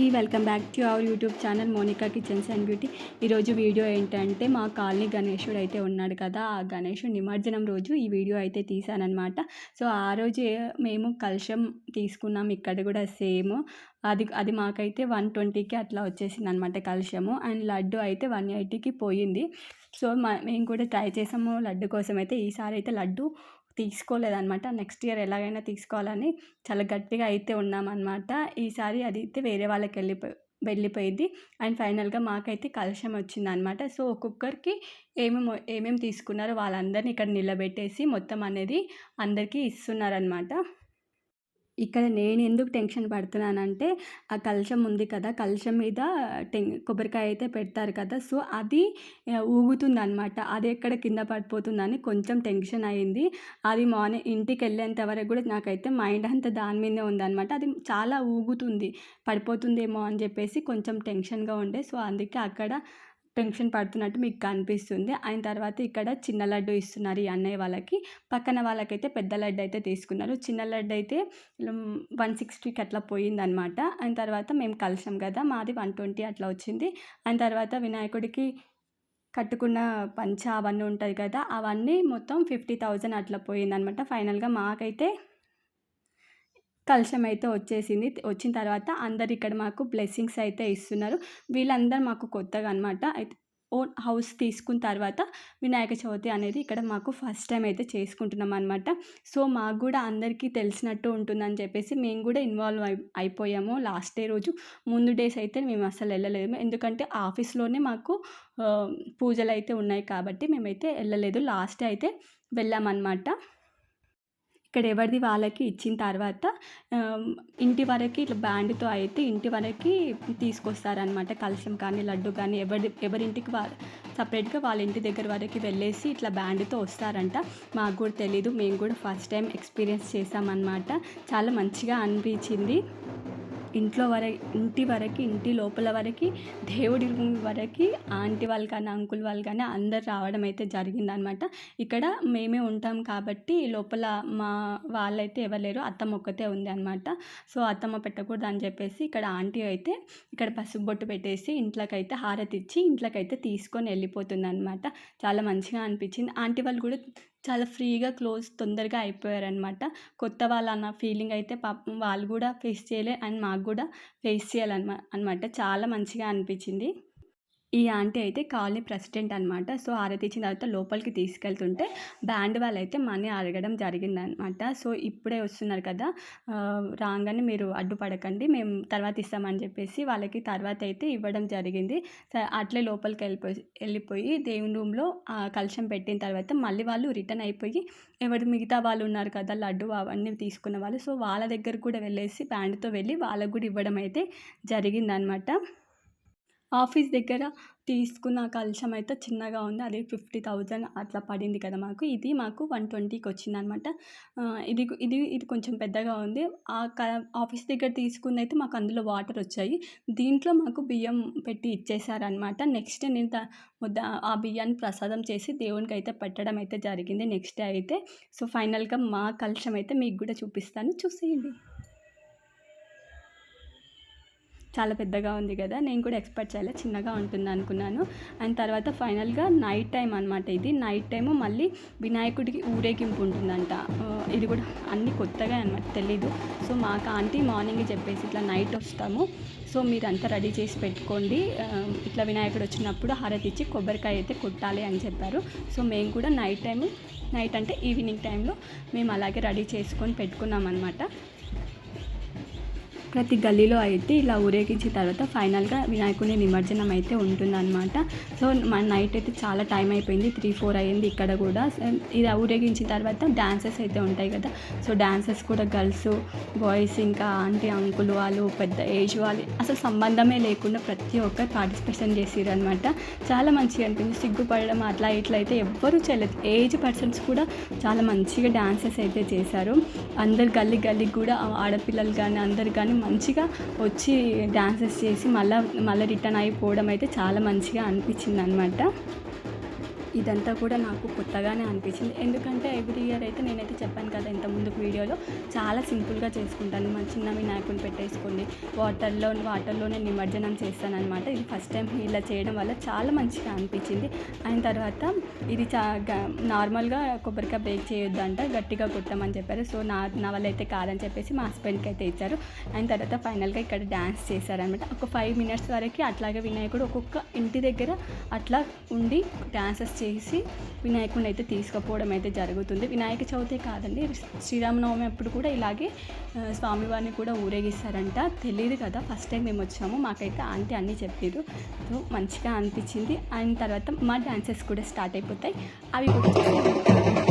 అందరికీ welcome back to our YouTube channel Monika kitchens and beauty. ఈరోజు video ఏంటంటే మా కాలనీ గణేశుడు అయితే ఉన్నాడు కదా. ఆ గణేశుడు నిమజ్జనం రోజు ఈ వీడియో అయితే తీశానమాట సో ఆ రోజు మేము కలుషం తీసుకున్నాం. ఇక్కడ కూడా సేమ్. అది అది మాకైతే వన్ ట్వంటీకి అట్లా వచ్చేసింది అనమాట కలుషము అండ్ లడ్డు అయితే వన్ ఎయిటీకి పోయింది. సో మా మేము కూడా ట్రై చేసాము లడ్డు కోసం అయితే ఈసారి అయితే లడ్డు తీసుకోలేదనమాట నెక్స్ట్ ఇయర్ ఎలాగైనా తీసుకోవాలని చాలా గట్టిగా అయితే ఉన్నామన్నమాట. ఈసారి అది అయితే వేరే వాళ్ళకి వెళ్ళిపోయి వెళ్ళిపోయింది. అండ్ ఫైనల్గా మాకైతే కలశం వచ్చిందనమాట సో ఒక్కొక్కరికి ఏమేమి ఏమేమి తీసుకున్నారో వాళ్ళందరినీ ఇక్కడ నిలబెట్టేసి మొత్తం అనేది అందరికీ ఇస్తున్నారనమాట ఇక్కడ నేను ఎందుకు టెన్షన్ పడుతున్నానంటే ఆ కలశం ఉంది కదా కలశం మీద టెన్ కొబ్బరికాయ అయితే పెడతారు కదా సో అది ఊగుతుంది అనమాట అది ఎక్కడ కింద పడిపోతుందని కొంచెం టెన్షన్ అయింది. అది మార్నింగ్ ఇంటికి వెళ్ళేంత వరకు కూడా నాకైతే మైండ్ అంతా దాని మీదే ఉందన్నమాట. అది చాలా ఊగుతుంది పడిపోతుందేమో అని చెప్పేసి కొంచెం టెన్షన్గా ఉండే. సో అందుకే అక్కడ టెన్షన్ పడుతున్నట్టు మీకు కనిపిస్తుంది. అయిన తర్వాత ఇక్కడ చిన్న లడ్డు ఇస్తున్నారు ఈ అన్నయ్య వాళ్ళకి. పక్కన వాళ్ళకైతే పెద్ద లడ్డు అయితే తీసుకున్నారు. చిన్న లడ్డు అయితే వన్ సిక్స్టీకి అట్లా పోయిందనమాట అయిన తర్వాత మేము కలిసాం కదా మాది వన్ ట్వంటీ అట్లా వచ్చింది. అయిన తర్వాత వినాయకుడికి కట్టుకున్న పంచ అవన్నీ ఉంటుంది కదా అవన్నీ మొత్తం ఫిఫ్టీ థౌజండ్ అట్లా పోయిందనమాట ఫైనల్గా మాకైతే కలుషం అయితే వచ్చేసింది. వచ్చిన తర్వాత అందరు ఇక్కడ మాకు బ్లెస్సింగ్స్ అయితే ఇస్తున్నారు. వీళ్ళందరూ మాకు కొత్తగా అనమాట అయితే ఓన్ హౌస్ తీసుకున్న తర్వాత వినాయక చవితి అనేది ఇక్కడ మాకు ఫస్ట్ టైం అయితే చేసుకుంటున్నాం అనమాట సో మాకు కూడా అందరికీ తెలిసినట్టు ఉంటుందని చెప్పేసి మేము కూడా ఇన్వాల్వ్ అయి అయిపోయాము. లాస్ట్ డే రోజు ముందు డేస్ అయితే మేము అసలు వెళ్ళలేదు ఎందుకంటే ఆఫీస్లోనే మాకు పూజలు అయితే ఉన్నాయి కాబట్టి మేమైతే వెళ్ళలేదు. లాస్ట్ డే అయితే వెళ్ళామన్నమాట. ఇక్కడ ఎవరిది వాళ్ళకి ఇచ్చిన తర్వాత ఇంటి వరకు ఇట్లా బ్యాండ్తో అయితే ఇంటి వరకు తీసుకొస్తారనమాట కలశం కానీ లడ్డు కానీ ఎవరి ఎవరింటికి వా సపరేట్గా వాళ్ళ ఇంటి దగ్గర వరకు వెళ్ళేసి ఇట్లా బ్యాండ్తో వస్తారంట. మాకు కూడా తెలీదు. మేము కూడా ఫస్ట్ టైం ఎక్స్పీరియన్స్ చేసామన్నమాట చాలా మంచిగా అనిపించింది. ఇంట్లో వర ఇంటి వరకు ఇంటి లోపల వరకు దేవుడి రూమ్ వరకు ఆంటీ వాళ్ళు కానీ అంకుల్ వాళ్ళు కానీ అందరు రావడం అయితే జరిగిందనమాట. ఇక్కడ మేమే ఉంటాం కాబట్టి లోపల మా వాళ్ళైతే ఎవరు లేరు అత్తమ్మ ఒక్కతే ఉంది అనమాట సో అత్తమ్మ పెట్టకూడదు అని చెప్పేసి ఇక్కడ ఆంటీ అయితే ఇక్కడ పసుపు బొట్టు పెట్టేసి ఇంట్లోకైతే హారతి ఇచ్చి ఇంట్లోకైతే తీసుకొని వెళ్ళిపోతుంది అనమాట చాలా మంచిగా అనిపించింది. ఆంటీ వాళ్ళు కూడా చాలా ఫ్రీగా క్లోజ్ తొందరగా అయిపోయారనమాట కొత్త వాళ్ళు అన్న ఫీలింగ్ అయితే పాపం వాళ్ళు కూడా ఫేస్ చేయలే అండ్ మాకు కూడా ఫేస్ చేయాలన్నమా అనమాట చాలా మంచిగా అనిపించింది. ఈ ఆంటీ అయితే కాలనీ ప్రెసిడెంట్ అనమాట సో ఆరతి ఇచ్చిన తర్వాత లోపలికి తీసుకెళ్తుంటే బ్యాండ్ వాళ్ళు అయితే మనీ అడగడం జరిగిందనమాట సో ఇప్పుడే వస్తున్నారు కదా రాగానే మీరు అడ్డుపడకండి మేము తర్వాత ఇస్తామని చెప్పేసి వాళ్ళకి తర్వాత అయితే ఇవ్వడం జరిగింది. అట్లే లోపలికి వెళ్ళిపోయి వెళ్ళిపోయి దేవుని రూమ్లో కలుషం పెట్టిన తర్వాత మళ్ళీ వాళ్ళు రిటర్న్ అయిపోయి ఎవరు మిగతా వాళ్ళు ఉన్నారు కదా లడ్డు అవన్నీ తీసుకున్న వాళ్ళు. సో వాళ్ళ దగ్గర కూడా వెళ్ళేసి బ్యాండ్తో వెళ్ళి వాళ్ళకు కూడా ఇవ్వడం అయితే జరిగిందనమాట ఆఫీస్ దగ్గర తీసుకున్న కలుషం అయితే చిన్నగా ఉంది. అది ఫిఫ్టీ థౌజండ్ అట్లా పడింది కదా మాకు. ఇది మాకు వన్ ట్వంటీకి వచ్చింది అనమాట ఇది ఇది ఇది కొంచెం పెద్దగా ఉంది. ఆ క ఆఫీస్ దగ్గర తీసుకుంది అయితే మాకు అందులో వాటర్ వచ్చాయి. దీంట్లో మాకు బియ్యం పెట్టి ఇచ్చేసారనమాట నెక్స్ట్ నేను ఆ బియ్యాన్ని ప్రసాదం చేసి దేవునికి అయితే పెట్టడం అయితే జరిగింది. నెక్స్ట్ డే అయితే సో ఫైనల్గా మా కలుషం అయితే మీకు కూడా చూపిస్తాను. చూసేయండి. చాలా పెద్దగా ఉంది కదా నేను కూడా ఎక్స్పెక్ట్ చేయలే చిన్నగా ఉంటుంది అనుకున్నాను. అండ్ తర్వాత ఫైనల్గా నైట్ టైం అనమాట ఇది. నైట్ టైము మళ్ళీ వినాయకుడికి ఊరేగింపు ఉంటుందంట. ఇది కూడా అన్నీ కొత్తగా అనమాట తెలీదు. సో మాకు ఆంటీ మార్నింగ్ చెప్పేసి ఇట్లా నైట్ వస్తాము. సో మీరు అంతా రెడీ చేసి పెట్టుకోండి. ఇట్లా వినాయకుడు వచ్చినప్పుడు హారతి ఇచ్చి కొబ్బరికాయ అయితే కొట్టాలి అని చెప్పారు. సో మేము కూడా నైట్ టైము నైట్ అంటే ఈవినింగ్ టైంలో మేము అలాగే రెడీ చేసుకొని పెట్టుకున్నాం అనమాట ప్రతి గల్లీలో అయితే ఇలా ఊరేగించిన తర్వాత ఫైనల్గా వినాయకుని నిమజ్జనం అయితే ఉంటుందన్నమాట. సో మన నైట్ అయితే చాలా టైం అయిపోయింది. త్రీ ఫోర్ అయ్యింది ఇక్కడ కూడా. ఇలా ఊరేగించిన తర్వాత డాన్సెస్ అయితే ఉంటాయి కదా. సో డాన్సెస్ కూడా గర్ల్స్ బాయ్స్ ఇంకా ఆంటీ అంకుల్ వాళ్ళు పెద్ద ఏజ్ వాళ్ళు అసలు సంబంధమే లేకుండా ప్రతి ఒక్కరు పార్టిసిపేషన్ చేసారు అనమాట చాలా మంచిగా అనిపించింది. సిగ్గుపడడం అట్లా ఇట్లా అయితే ఎవ్వరూ చేయలేదు. ఏజ్ పర్సన్స్ కూడా చాలా మంచిగా డాన్సెస్ అయితే చేశారు. అందరు గల్లీ గల్లీకి కూడా ఆడపిల్లలు కానీ అందరు కానీ మంచిగా వచ్చి డ్యాన్సెస్ చేసి మళ్ళీ మళ్ళీ రిటర్న్ అయిపోవడం అయితే చాలా మంచిగా అనిపించింది అనమాట ఇదంతా కూడా నాకు కొత్తగానే అనిపించింది. ఎందుకంటే ఎవ్రీ ఇయర్ అయితే నేనైతే చెప్పాను కదా ఇంత ముందుకు వీడియోలో చాలా సింపుల్గా చేసుకుంటాను. మా చిన్న వినాయకుని పెట్టేసుకోండి. వాటర్లో వాటర్లోనే నిమజ్జనం చేస్తాను అనమాట ఇది ఫస్ట్ టైం ఇలా చేయడం వల్ల చాలా మంచిగా అనిపించింది. అయిన తర్వాత ఇది చా నార్మల్గా కొబ్బరికాయ బ్రేక్ చేయొద్దంట గట్టిగా కొట్టమని చెప్పారు. సో నా నా వల్ల అయితే కాదని చెప్పేసి మా హస్బెండ్కి అయితే ఇచ్చారు. అయిన తర్వాత ఫైనల్గా ఇక్కడ డ్యాన్స్ చేశారనమాట ఒక ఫైవ్ మినిట్స్ వరకు అట్లాగే వినాయకుడు ఒక్కొక్క ఇంటి దగ్గర అట్లా ఉండి డ్యాన్సెస్ చేసి వినాయకుడిని అయితే తీసుకుపోవడం అయితే జరుగుతుంది. వినాయక చవితి కాదండి శ్రీరామనవమి అప్పుడు కూడా ఇలాగే స్వామివారిని కూడా ఊరేగిస్తారంట. తెలియదు కదా ఫస్ట్ టైం మేము వచ్చాము మాకైతే ఆంటీ అన్నీ చెప్పారు సో మంచిగా అనిపించింది. అండ్ తర్వాత మా డాన్సెస్ కూడా స్టార్ట్ అయిపోతాయి. అవి కూడా